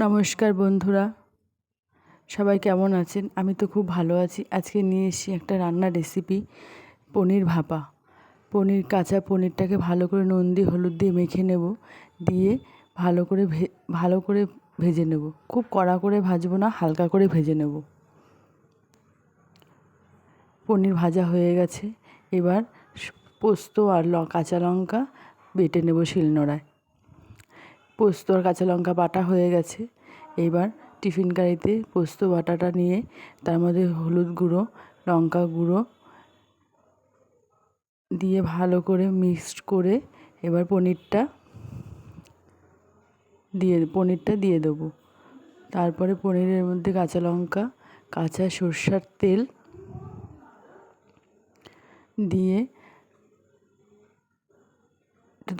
নমস্কার বন্ধুরা। সবাই কেমন আছেন? আমি তো খুব ভালো আছি। আজকে নিয়ে এসেছি একটা রান্নার রেসিপি পনির ভাপা। পনির, কাঁচা পনিরটাকে ভালো করে নুন দিয়ে, হলুদ দিয়ে মেখে নেব। দিয়ে ভালো করে ভালো করে ভেজে নেব। খুব কড়া করে ভাজবো না, হালকা করে ভেজে নেব। পনির ভাজা হয়ে গেছে। এবার পোস্ত আর কাঁচা লঙ্কা বেটে নেব শিলনোড়ায়। পোস্ত আর কাঁচা লঙ্কা বাটা হয়ে গেছে। এবার টিফিন কারিতে পোস্ত, বাটাটা নিয়ে তার মধ্যে হলুদ গুঁড়ো, লঙ্কা গুঁড়ো দিয়ে ভালো করে মিক্সড করে এবার পনিরটা দিয়ে পনিরটা দিয়ে দেবো। তারপরে পনিরের মধ্যে কাঁচা লঙ্কা, কাঁচা সর্ষার তেল দিয়ে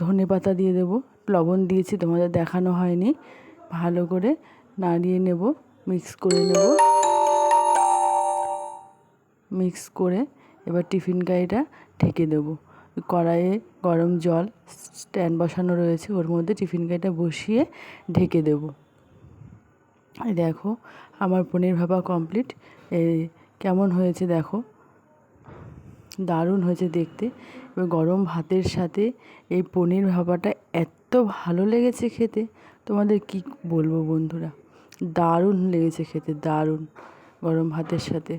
ধনে পাতা দিয়ে দেবো। লবণ দিয়েছি, তোমাদের দেখানো হয়নি। ভালো করে নাড়িয়ে নেব মিক্স করে নেব। মিক্স করে এবার টিফিন কারিটা ঢেকে দেবো। কড়াইয়ে গরম জল স্ট্যান্ড বসানো রয়েছে, ওর মধ্যে টিফিন কারিটা বসিয়ে ঢেকে দেব। দেখো, আমার পনির ভাপা কমপ্লিট এই কেমন হয়েছে দেখো। দারুণ হয়েছে দেখতে। এবার গরম ভাতের সাথে এই পনির ভাপাটা এত ভালো লেগেছে খেতে। তোমাদের কি বলব বন্ধুরা? দারুণ লেগেছে খেতে, দারুণ। গরম ভাতের সাথে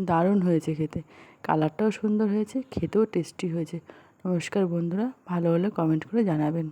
দারুণ হয়েছে খেতে। কালারটাও সুন্দর হয়েছে, খেতেও টেস্টি হয়েছে। নমস্কার বন্ধুরা, ভালো হলে কমেন্ট করে জানাবেন।